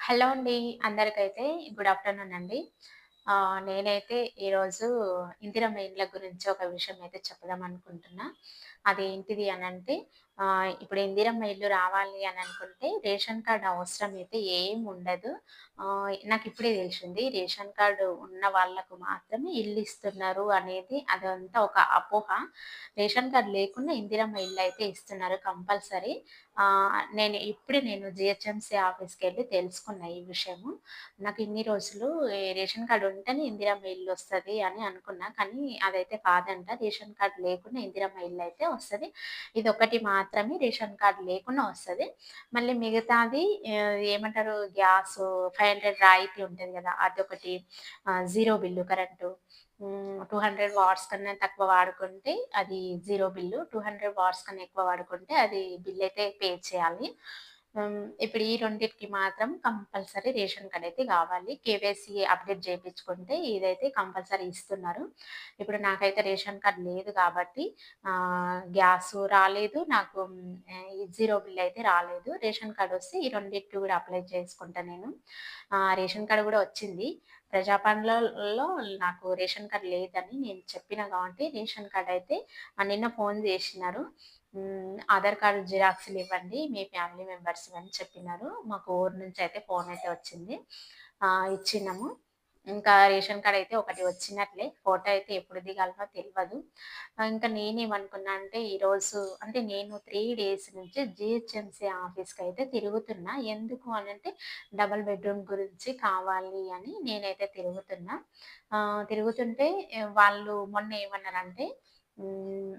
Hello అండి. అందరికైతే good afternoon అండి. నేనైతే ఈరోజు ఇందిరమ్మ ఇండ్ల గురించి ఒక విషయం అయితే చెప్దాం అనుకుంటున్నా. అదేంటిది అని అంటే ఇప్పుడు ఇందిరమ్మ ఇల్లు రావాలి అని అనుకుంటే రేషన్ కార్డు అవసరం అయితే ఏం ఉండదు. నాకు ఇప్పుడే తెలిసింది. రేషన్ కార్డు ఉన్న వాళ్ళకు మాత్రమే ఇల్లు ఇస్తున్నారు అనేది అదంతా ఒక అపోహ. రేషన్ కార్డు లేకుండా ఇందిరమ్మ ఇల్లు అయితే ఇస్తున్నారు కంపల్సరీ. నేను ఇప్పుడే నేను జిహెచ్ఎంసీ ఆఫీస్కి వెళ్ళి తెలుసుకున్నా ఈ విషయము. నాకు ఇన్ని రోజులు రేషన్ కార్డు ఉంటేనే ఇందిరమ్మ ఇల్లు వస్తుంది అని అనుకున్నా. కానీ అదైతే కాదంట. రేషన్ కార్డు లేకుండా ఇందిరమ్మ ఇల్లు అయితే వస్తుంది ఇది ఒకటి మాత్రమే రేషన్ కార్డు లేకుండా వస్తుంది మళ్ళీ మిగతాది ఏమంటారు గ్యాసు 500 రాయితీ ఉంటుంది కదా అదొకటి zero bill current. Two hundred watts కన్నా తక్కువ వాడుకుంటే అది జీరో బిల్లు. 200 వాట్స్ కన్నా ఎక్కువ వాడుకుంటే అది బిల్ అయితే పే చేయాలి. ఇప్పుడు ఈ రెండిటికి మాత్రం కంపల్సరీ రేషన్ కార్డ్ అయితే కావాలి కేవైసీ అప్డేట్ చేయించుకుంటే ఇదైతే కంపల్సరీ ఇస్తున్నారు. ఇప్పుడు నాకైతే రేషన్ కార్డ్ లేదు కాబట్టి గ్యాస్ రాలేదు. నాకు ఈ జీరో బిల్ అయితే రాలేదు. రేషన్ కార్డ్ వస్తే ఈ రెండిటికి కూడా అప్లై చేసుకుంటా నేను. రేషన్ కార్డ్ కూడా వచ్చింది. ప్రజాపాలనలో నాకు రేషన్ కార్డ్ లేదని నేను చెప్పిన కాబట్టి రేషన్ కార్డ్ అయితే నిన్న ఫోన్ చేసినారు. ఆధార్ కార్డు జిరాక్స్‌లు ఇవ్వండి మీ ఫ్యామిలీ మెంబర్స్ అని చెప్పినారు. మాకు ఊరు నుంచి అయితే ఫోన్ అయితే వచ్చింది. ఇచ్చినాము. ఇంకా రేషన్ కార్డ్ అయితే ఒకటి వచ్చినట్లే. ఫోటో అయితే ఎప్పుడు దిగాలనో తెలియదు ఇంకా నేనేమనుకున్నా అంటే ఈరోజు అంటే నేను త్రీ డేస్ నుంచి జిహెచ్ఎంసి ఆఫీస్కి అయితే తిరుగుతున్నా. ఎందుకు అంటే డబల్ బెడ్‌రూమ్ గురించి కావాలి అని నేనైతే తిరుగుతున్నా. తిరుగుతుంటే వాళ్ళు మొన్న ఏమన్నారంటే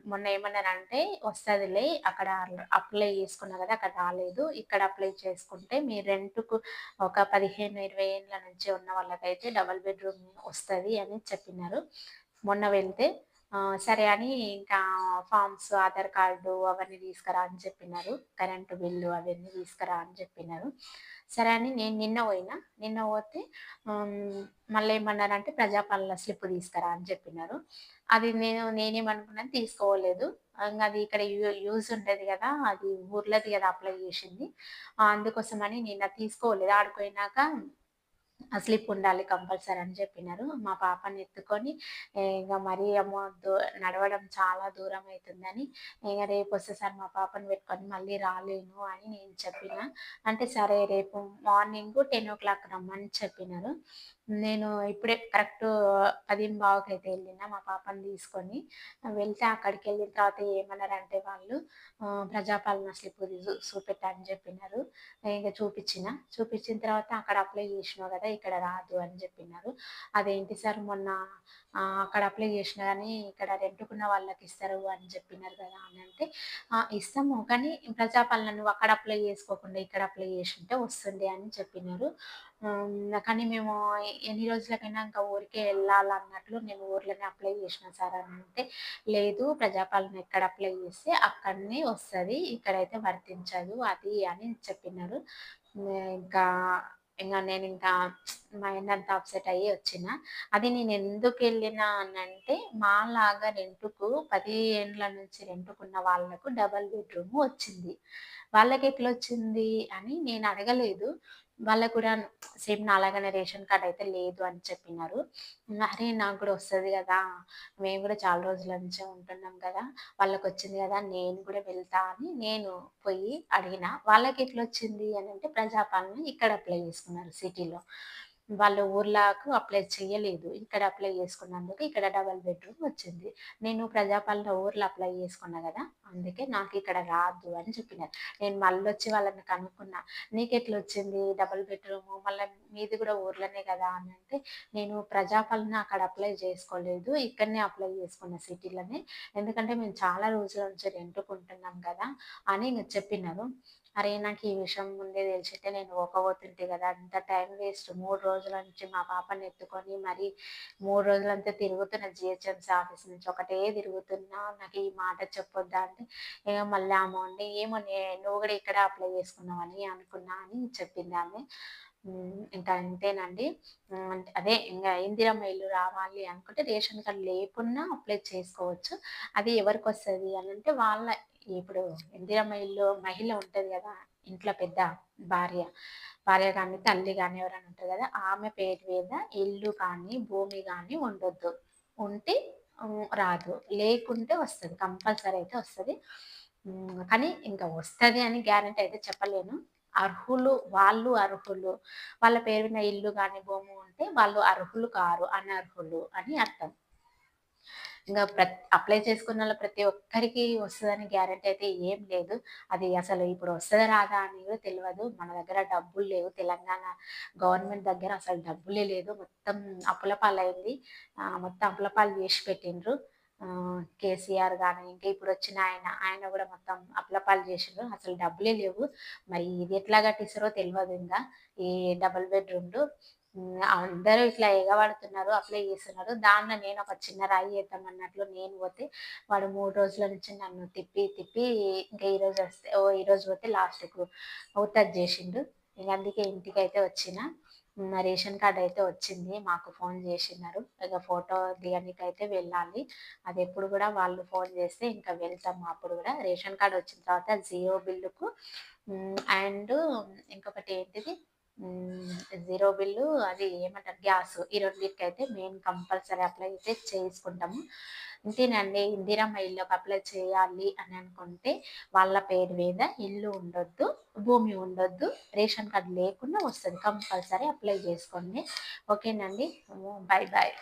మొన్న ఏమన్నారంటే వస్తుందిలే అక్కడ అప్లై చేసుకున్నా కదా! అక్కడ రాలేదు. ఇక్కడ అప్లై చేసుకుంటే మీ రెంట్‌కు ఒక పదిహేను ఇరవై ఏళ్ళ నుంచి ఉన్న వాళ్ళకైతే డబల్ బెడ్‌రూమ్ వస్తది" అని చెప్పినారు. మొన్న వెళ్తే సరే అని ఇంకా ఫార్మ్స్, ఆధార్ కార్డు అవన్నీ తీసుకురా అని చెప్పినారు. కరెంటు బిల్లు అవన్నీ తీసుకురా అని చెప్పినారు. సరే అని నేను నిన్న పోయినా. నిన్న పోతే మళ్ళీ ఏమన్నారంటే ప్రజాపాలన స్లిప్ తీసుకురా అని చెప్పినారు. అది నేను నేనేమనుకున్నాను తీసుకోలేదు. ఇంకా అది ఇక్కడ యూ యూజ్ ఉండేది కదా అది ఊర్లోది కదా అప్లై చేసింది. అందుకోసమని నేను తీసుకోలేదు. ఆడిపోయినాక స్లిప్ ఉండాలి కంపల్సరీ అని చెప్పినారు. మా పాపని ఎత్తుకొని ఇంకా మరీ అమ్మో! దూ నడవడం చాలా దూరం అవుతుందని ఇంకా రేపు వస్తే సార్ మా పాపని పెట్టుకొని మళ్ళీ రాలేను అని నేను చెప్పిన అంటే సరే రేపు మార్నింగ్ టెన్ ఓ క్లాక్ రమ్మని చెప్పినారు. నేను ఇప్పుడే కరెక్ట్ పది బావకైతే వెళ్ళిన మా పాపని తీసుకొని. వెళ్తే అక్కడికి వెళ్ళిన తర్వాత ఏమన్నారంటే వాళ్ళు ప్రజాపాలన స్లిప్ జు చూపెట్టని చెప్పినారు. ఇంకా చూపించిన చూపించిన తర్వాత అక్కడ అప్లై చేసినావు కదా ఇక్కడ రాదు అని చెప్పినారు. అదేంటి సార్ మొన్న అక్కడ అప్లై చేసినా కానీ ఇక్కడ రెంటుకున్న వాళ్ళకి ఇస్తారు అని చెప్పినారు కదా అని అంటే ఇస్తాము కానీ ప్రజాపాలన నువ్వు అక్కడ అప్లై చేసుకోకుండా ఇక్కడ అప్లై చేసుంటే వస్తుండే అని చెప్పినారు. కానీ మేము ఎన్ని రోజులకైనా ఇంకా ఊరికే వెళ్ళాలన్నట్లు నేను ఊర్లోనే అప్లై చేసినా సార్ అని అంటే లేదు ప్రజాపాలన ఎక్కడ అప్లై చేస్తే అక్కడనే వస్తుంది ఇక్కడైతే వర్తించదు అది అని చెప్పినారు. ఇంకా ఇంకా నేను ఇంకా మైండ్ అంతా అప్సెట్ అయ్యి వచ్చిన. అది నేను ఎందుకు వెళ్ళినా అనంటే మాలాగా రెంట్‌కు పది ఏండ్ల నుంచి రెంట్‌కున్న వాళ్ళకు డబుల్ బెడ్‌రూమ్ వచ్చింది. వాళ్ళకి ఎట్లా వచ్చింది అని నేను అడగలేదు. వాళ్ళకి కూడా సేమ్ నాలాగానే రేషన్ కార్డ్ అయితే లేదు అని చెప్పినారు. అరే! నాకు కూడా వస్తుంది కదా మేము కూడా చాలా రోజుల నుంచే ఉంటున్నాం కదా వాళ్ళకి వచ్చింది కదా నేను కూడా వెళ్తా అని నేను పోయి అడిగినా. అని అంటే ప్రజాపాలన ఇక్కడ అప్లై చేసుకున్నారు సిటీలో. వాళ్ళ ఊర్లకు అప్లై చేయలేదు. ఇక్కడ అప్లై చేసుకున్నందుకు ఇక్కడ డబల్ బెడ్‌రూమ్ వచ్చింది. నేను ప్రజాపాలన ఊర్లో అప్లై చేసుకున్నా కదా అందుకే నాకు ఇక్కడ రాదు అని చెప్పినారు. నేను మళ్ళీ వచ్చి వాళ్ళని కనుక్కున్నా. నీకెట్లొచ్చింది డబుల్ బెడ్రూమ్ మళ్ళీ మీది కూడా ఊర్లోనే కదా అని అంటే నేను ప్రజాపాలన అక్కడ అప్లై చేసుకోలేదు. ఇక్కడనే అప్లై చేసుకున్న సిటీలోనే. ఎందుకంటే మేము చాలా రోజుల నుంచి రెంట్‌కుంటున్నాం కదా అని చెప్పినారు. అరే! నాకు ఈ విషయం ముందే తెలిసితే నేను పోకపోతుంటి కదా అంత టైం వేస్ట్ మూడు రోజుల నుంచి మా పాపని ఎత్తుకొని మరి మూడు రోజులంతా తిరుగుతున్న జిహెచ్ఎంసీ ఆఫీస్ నుంచి ఒకటే తిరుగుతున్నా. నాకు ఈ మాట చెప్పొద్దా అంటే, ఇగ మళ్ళీ ఆమె ఉండి ఏమో నే నువ్వు కూడా ఇక్కడ అప్లై చేసుకున్నావని అనుకున్నా అని చెప్పింది ఆమె ఇంకా అంతేనండి. అదే ఇంకా ఇందిరమ్మ ఇల్లు రావాలి అనుకుంటే రేషన్ కార్డు లేకున్నా అప్లై చేసుకోవచ్చు. అది ఎవరికి వస్తుంది అని అంటే వాళ్ళ ఇప్పుడు ఇందిరమ్మ ఇల్లు మహిళ ఉంటది కదా ఇంట్లో పెద్ద భార్య భార్య కానీ తల్లి కానీ ఎవరైనా ఉంటారు కదా ఆమె పేరు మీద ఇల్లు కానీ భూమి కానీ ఉండొద్దు. ఉంటే రాదు. లేకుంటే వస్తుంది కంపల్సరీ అయితే వస్తుంది. కానీ ఇంకా వస్తుంది అని గ్యారంటీ అయితే చెప్పలేను. అర్హులు వాళ్ళు అర్హులు. వాళ్ళ పేరు మీద ఇల్లు కానీ భూమి ఉంటే వాళ్ళు అర్హులు కారు అనర్హులు అని అర్థం. ఇంకా ప్రతి అప్లై చేసుకున్న వాళ్ళు ప్రతి ఒక్కరికి వస్తుందని గ్యారంటీ అయితే ఏం లేదు. అది అసలు ఇప్పుడు వస్తుందా రాదా అని తెలియదు మన దగ్గర డబ్బులు లేవు. తెలంగాణ గవర్నమెంట్ దగ్గర అసలు డబ్బులే లేదు. మొత్తం అప్పుల పాలైంది మొత్తం అప్పుల పాలు చేసి పెట్టిండ్రు. కేసీఆర్ కానీ ఇంకా ఇప్పుడు వచ్చిన ఆయన ఆయన కూడా మొత్తం అప్లపాలు చేసిండ్రు. అసలు డబ్బులే లేవు. మరి ఇది ఎట్లా కట్టిస్తారో తెలియదు ఇంకా. ఈ డబుల్ బెడ్రూమ్లు. అందరూ ఇట్లా ఎగబడుతున్నారు అప్లై చేస్తున్నారు. దానిలో నేను ఒక చిన్న రాయి వేద్దాం అన్నట్లు నేను పోతే వాడు మూడు రోజుల నుంచి నన్ను తిప్పి తిప్పి ఇంకా ఈరోజు వస్తే ఓ ఈరోజు పోతే లాస్ట్కు అవుతుంది చేసిండు. ఇంక అందుకే ఇంటికి అయితే వచ్చిన రేషన్ కార్డ్ అయితే వచ్చింది మాకు ఫోన్ చేసినారు. ఇక ఫోటో దిగడానికి అయితే వెళ్ళాలి. అది ఎప్పుడు కూడా వాళ్ళు ఫోన్ చేస్తే ఇంకా వెళ్తాము అప్పుడు కూడా. రేషన్ కార్డ్ వచ్చిన తర్వాత జియో బిల్లుకు అండ్ ఇంకొకటి ఏంటిది? జీరో బిల్లు అది ఏమంటారు గ్యాస్. ఈ రెండింటికి అయితే మెయిన్ కంపల్సరీ అప్లై అయితే చేసుకుంటాము. ఇంతేనండి ఇందిరమ్మ ఇల్లుకి అప్లై చేయాలి అని అనుకుంటే వాళ్ళ పేరు మీద ఇల్లు ఉండొద్దు భూమి ఉండొద్దు రేషన్ కార్డు లేకుండా వస్తుంది. కంపల్సరీ అప్లై చేసుకోండి. ఓకేనండి బాయ్ బాయ్